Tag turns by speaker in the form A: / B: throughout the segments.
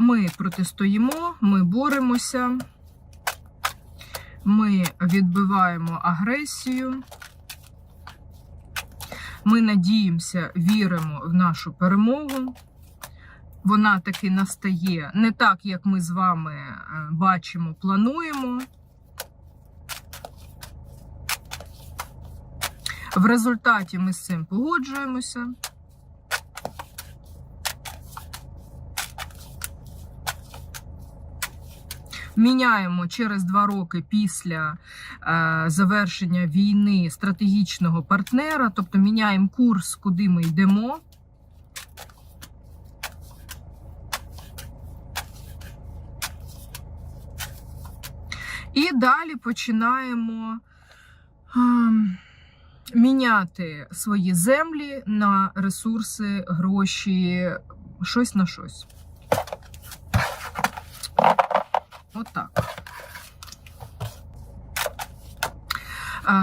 A: Ми протистоїмо, ми боремося, ми відбиваємо агресію. Ми надіємося, віримо в нашу перемогу. Вона таки настає не так, як ми з вами е, бачимо, плануємо. В результаті ми з цим погоджуємося. Міняємо через два роки після е, завершення війни стратегічного партнера, тобто міняємо курс, куди ми йдемо. І далі починаємо ем, міняти свої землі на ресурси, гроші, щось на щось. Отак.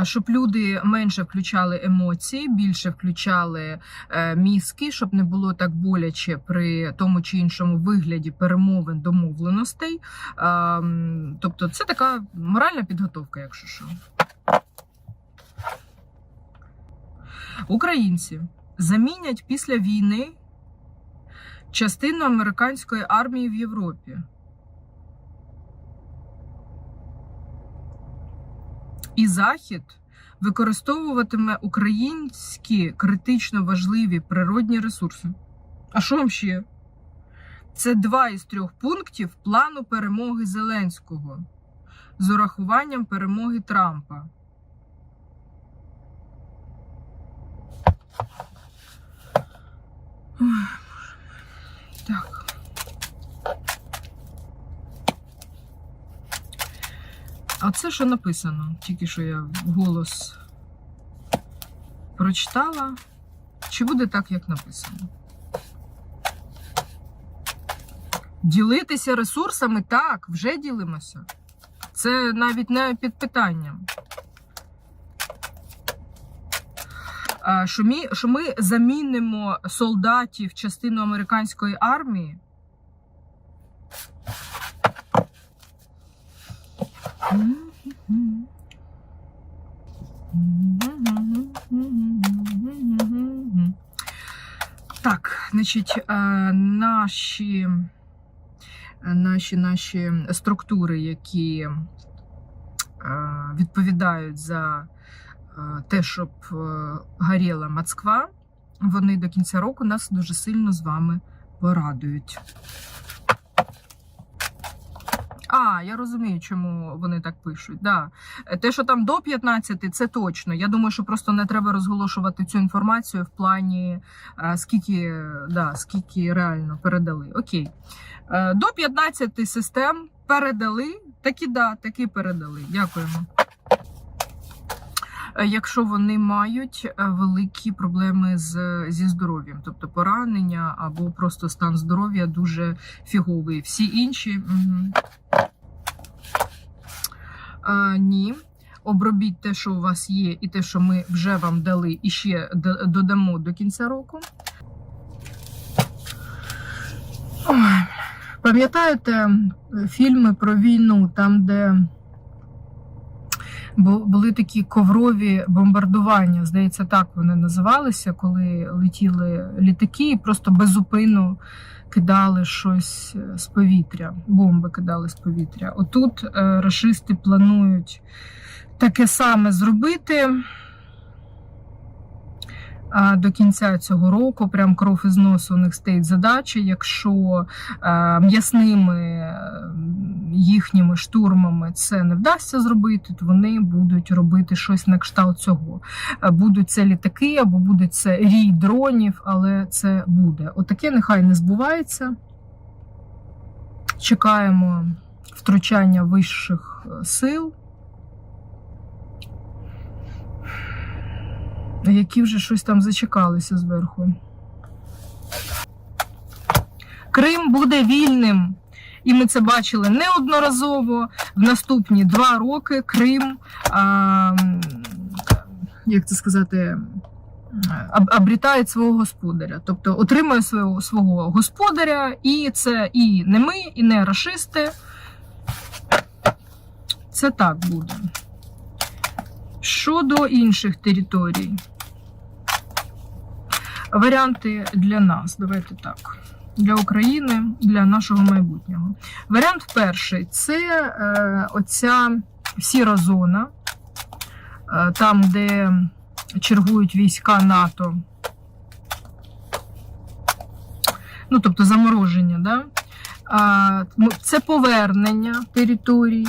A: Щоб люди менше включали емоції, більше включали е, мізки, щоб не було так боляче при тому чи іншому вигляді перемовин домовленостей. Тобто, це така моральна підготовка, якщо що. Українці замінять після війни частину американської армії в Європі. І Захід використовуватиме українські критично важливі природні ресурси. А що вам ще? Це два із трьох пунктів плану перемоги Зеленського з урахуванням перемоги Трампа. Ой. Так. А це що написано? Тільки що я голос прочитала. Чи буде так, як написано? Ділитися ресурсами так, вже ділимося. Це навіть не під питанням. Що ми, що ми замінимо солдатів частину американської армії. Так, значить, е, наші, наші, наші структури, які е, відповідають за е, те, щоб е, горіла Москва, вони до кінця року нас дуже сильно з вами порадують. А, я розумію, чому вони так пишуть. Да. Те, що там до 15, це точно. Я думаю, що просто не треба розголошувати цю інформацію в плані е, скільки, да, скільки реально передали. Окей. Е, До 15 систем передали, такі да, такі передали. Дякуємо. Е, Якщо вони мають е, великі проблеми з, зі здоров'ям, тобто поранення або просто стан здоров'я дуже фіговий. Всі інші. Угу. А, ні. Обробіть те, що у вас є, і те, що ми вже вам дали, і ще додамо до кінця року. Пам'ятаєте фільми про війну, там, де були такі коврові бомбардування, здається, так вони називалися, коли летіли літаки і просто безупину кидали щось е, з повітря, бомби кидали з повітря. Отут е, рашисти планують таке саме зробити. До кінця цього року прям кров із носу у них стоїть задача. Якщо е, м'ясними е, їхніми штурмами це не вдасться зробити, то вони будуть робити щось на кшталт цього. Е, Будуть це літаки або буде це рій дронів, але це буде. Отаке нехай не збувається. Чекаємо втручання вищих сил. Які вже щось там зачекалися зверху. Крим буде вільним. І ми це бачили неодноразово. В наступні два роки Крим, а, як це сказати, обрітає свого господаря, тобто отримує свого, свого господаря, і це і не ми, і не рашисти. Це так буде. Щодо інших територій. Варіанти для нас. Давайте так. Для України, для нашого майбутнього. Варіант перший це е, оця сіра зона, е, там, де чергують війська НАТО. Ну, тобто замороження, да? Ну, це повернення територій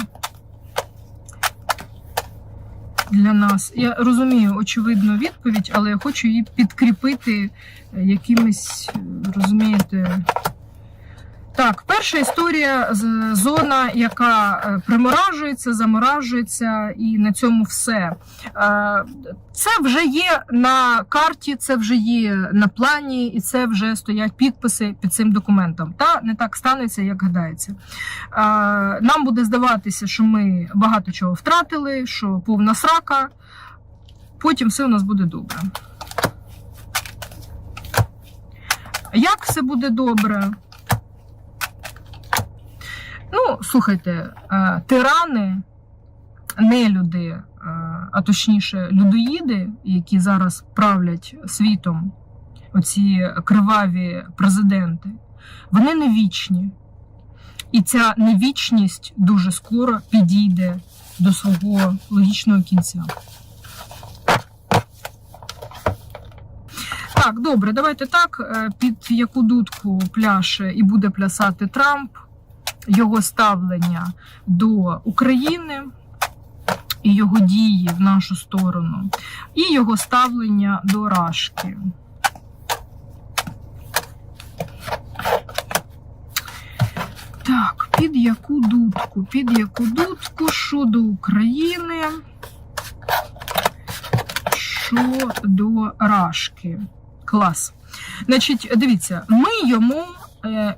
A: для нас. Я розумію очевидну відповідь, але я хочу її підкріпити е, якимись, е, розумієте. Так, перша історія зона, яка е, приморажується, заморажується, і на цьому все. Е, Це вже є на карті, це вже є на плані, і це вже стоять підписи під цим документом. Та не так станеться, як гадається. Е, Нам буде здаватися, що ми багато чого втратили, що повна срака. Потім все у нас буде добре. Як все буде добре? Ну, слухайте, е, тирани, нелюди, е, а точніше, людоїди, які зараз правлять світом, оці криваві президенти, вони не вічні. І ця невічність дуже скоро підійде до свого логічного кінця. Так, добре, давайте так. е, Під яку дудку пляше і буде плясати Трамп, його ставлення до України і його дії в нашу сторону, і його ставлення до Рашки. Так, під яку дудку? Під яку дудку щодо України? Щодо Рашки. Клас. Значить, дивіться, ми йому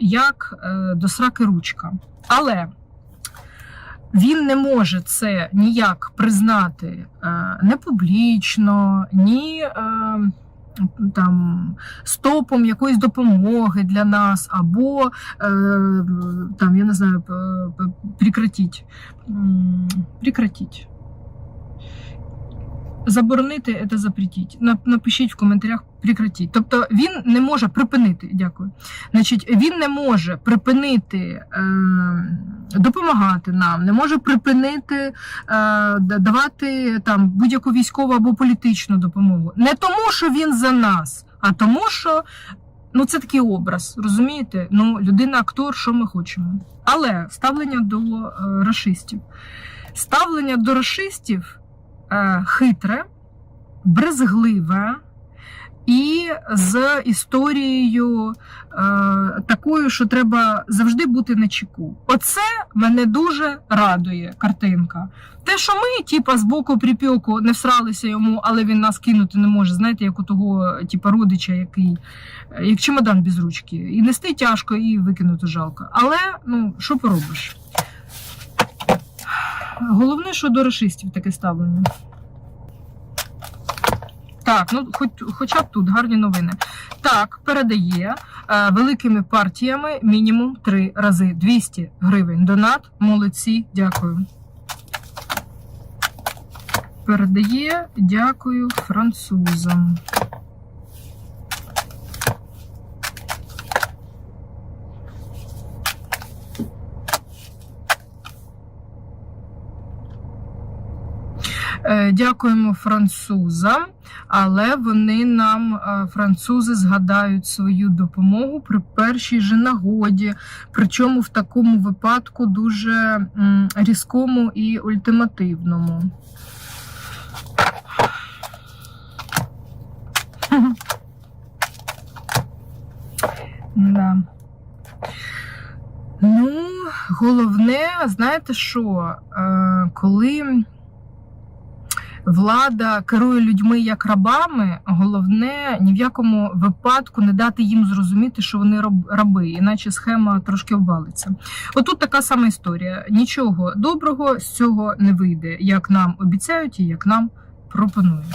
A: як е, до сраки ручка. Але він не може це ніяк признати е, не публічно, ні е, там, стопом якоїсь допомоги для нас, або е, там, я не знаю, п- п- прекратіть. Прекратіть. Заборонити це запретіть. Напишіть в коментарях прекратіть. Тобто він не може припинити. Дякую. Значить, він не може припинити е, допомагати нам, не може припинити е, давати там будь-яку військову або політичну допомогу. Не тому, що він за нас, а тому, що ну це такий образ, розумієте? Ну, людина актор, що ми хочемо. Але ставлення до е, рашистів. Ставлення до рашистів е, хитре, брезгливе і з історією е, такою, що треба завжди бути на чеку. Оце мене дуже радує картинка. Те, що ми, типа, з боку припіку не всралися йому, але він нас кинути не може. Знаєте, як у того, типа, родича, який е, як чемодан без ручки. І нести тяжко, і викинути жалко. Але ну що поробиш? Головне, що до расистів таке ставлення. Так, ну хоч, хоча б тут гарні новини. Так, передає е, великими партіями мінімум три рази 200 гривень. Донат. Молодці, дякую. Передає, дякую французам. Е, Дякуємо французам, але вони нам, е, французи, згадають свою допомогу при першій же нагоді, причому в такому випадку дуже різкому і ультимативному. Да. Ну, головне, знаєте що, е, коли влада керує людьми як рабами, головне ні в якому випадку не дати їм зрозуміти, що вони раб- раби, іначе схема трошки обвалиться. Отут така сама історія. Нічого доброго з цього не вийде, як нам обіцяють і як нам пропонують.